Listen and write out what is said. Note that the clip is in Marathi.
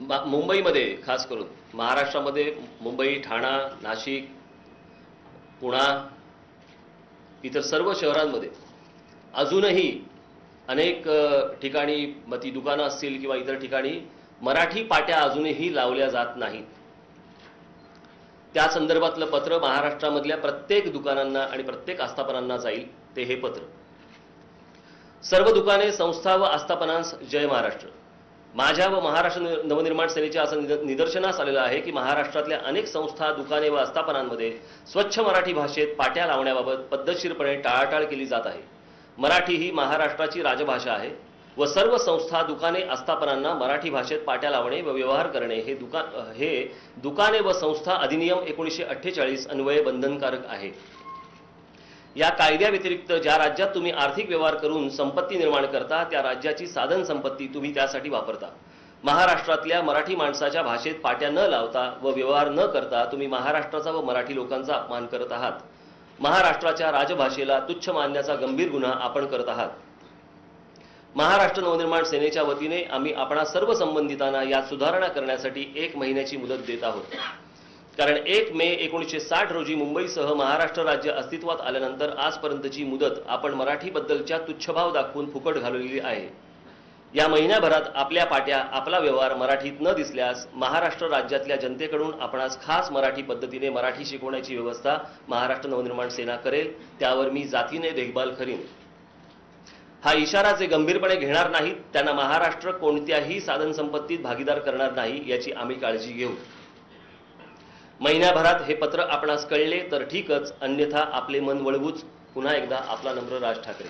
मुंबईमध्ये खास करून महाराष्ट्रामध्ये मुंबई ठाणा नाशिक पुणा इतर सर्व शहरांमध्ये अजूनही अनेक ठिकाणी मग ती दुकानं असतील किंवा इतर ठिकाणी मराठी पाट्या अजूनही लावल्या जात नाहीत. त्या संदर्भातलं पत्र महाराष्ट्रामधल्या प्रत्येक दुकानांना आणि प्रत्येक आस्थापनांना जाईल ते हे पत्र. सर्व दुकाने संस्था व आस्थापनांस जय महाराष्ट्र. माझ्या व महाराष्ट्र नवनिर्माण सेनेच्या असं निद- निदर्शनास आलेलं आहे की महाराष्ट्रातल्या अनेक संस्था दुकाने व आस्थापनांमध्ये स्वच्छ मराठी भाषेत पाट्या लावण्याबाबत पद्धतशीरपणे टाळाटाळ केली जात आहे. मराठी ही महाराष्ट्राची राजभाषा आहे व सर्व संस्था दुकाने आस्थापनांना मराठी भाषेत पाट्या लावणे व व्यवहार करणे हे दुकान हे दुकाने व संस्था अधिनियम एकोणीसशे अठ्ठेचाळीस अन्वये बंधनकारक आहे. या कायद्याव्यतिरिक्त ज्या राज्यात तुम्ही आर्थिक व्यवहार करून संपत्ती निर्माण करता त्या राज्याची साधन संपत्ती तुम्ही त्यासाठी वापरता. महाराष्ट्रातल्या मराठी माणसाच्या भाषेत पाट्या न लावता व व्यवहार न करता तुम्ही महाराष्ट्राचा व मराठी लोकांचा अपमान करत आहात. महाराष्ट्राच्या राजभाषेला तुच्छ मानण्याचा गंभीर गुन्हा आपण करत आहात. महाराष्ट्र नवनिर्माण सेनेच्या वतीने आम्ही आपणा सर्व संबंधितांना यात सुधारणा करण्यासाठी एक महिन्याची मुदत देत आहोत. कारण एक मे एकोणीसशे साठ रोजी मुंबईसह महाराष्ट्र राज्य अस्तित्वात आल्यानंतर आजपर्यंतची मुदत आपण मराठीबद्दलच्या तुच्छभाव दाखवून फुकट घालवलेली आहे. या महिन्याभरात आपल्या पाट्या आपला व्यवहार मराठीत न दिसल्यास महाराष्ट्र राज्यातल्या जनतेकडून आपणास खास मराठी पद्धतीने मराठी शिकवण्याची व्यवस्था महाराष्ट्र नवनिर्माण सेना करेल त्यावर मी जातीने देखभाल करीन. हा इशारा जे गंभीरपणे घेणार नाहीत त्यांना महाराष्ट्र कोणत्याही साधनसंपत्तीत भागीदार करणार नाही याची आम्ही काळजी घेऊ. महिन्याभरात हे पत्र आपणास कळले तर ठीकच अन्यथा आपले मन वळवूच. पुन्हा एकदा आपला नम्र राज ठाकरे.